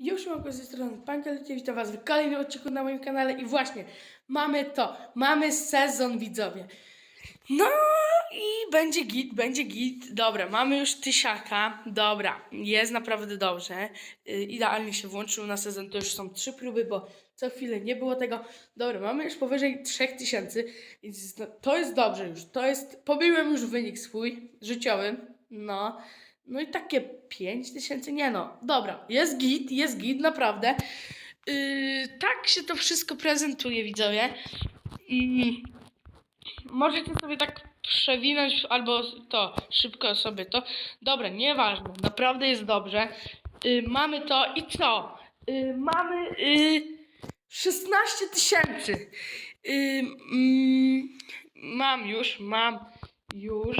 Już mam z tej strony Pankelcie, witam was w kolejnym odcinku na moim kanale i właśnie mamy to, mamy sezon widzowie. No i będzie git, będzie git. Dobra, mamy już tysiaka. Dobra, jest naprawdę dobrze. Yy, idealnie się włączył na sezon. To już są trzy próby, bo co chwilę nie było tego. Dobra, mamy już powyżej 3000. Więc no, to jest dobrze już. To jest. Pobiłem już wynik swój życiowy. No. No i takie 5000, nie no. Dobra, jest git, jest git, naprawdę. Yy, tak się to wszystko prezentuje, widzowie. I możecie sobie tak przewinąć albo to, szybko sobie to. Dobra, nieważne, naprawdę jest dobrze. Yy, mamy to i co? Yy, mamy yy, 16 tysięcy. Yy, mm, mam już, mam już.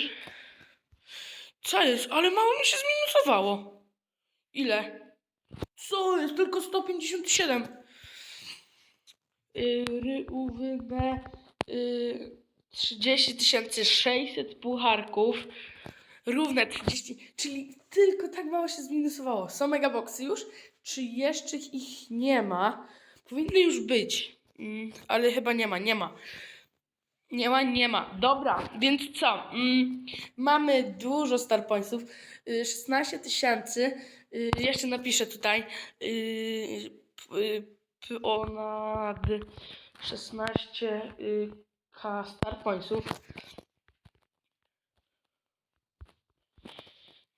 Co jest? Ale mało mi się zminusowało. Ile? Co jest? Tylko 157. Yy, ry, u, wy, be, yy, 30 600 pucharków. Równe 30. Czyli tylko tak mało się zminusowało. Są megaboxy już? Czy jeszcze ich nie ma? Powinny już być. Mm, ale chyba nie ma, nie ma. Nie ma, nie ma. Dobra, więc co? Mm, mamy dużo star pointsów. Y, 16 tysięcy. Y, jeszcze napiszę tutaj. Y, ponad 16 y, k star pointsów.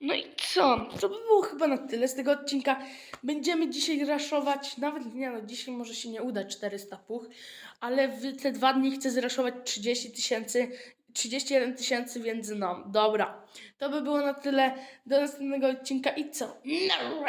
No i co? To by było chyba na tyle z tego odcinka. Będziemy dzisiaj raszować, nawet nie no, dzisiaj może się nie uda 400 puch, ale w te dwa dni chcę zraszować 30 tysięcy, 31 tysięcy, więc no, dobra. To by było na tyle. Do następnego odcinka i co? No,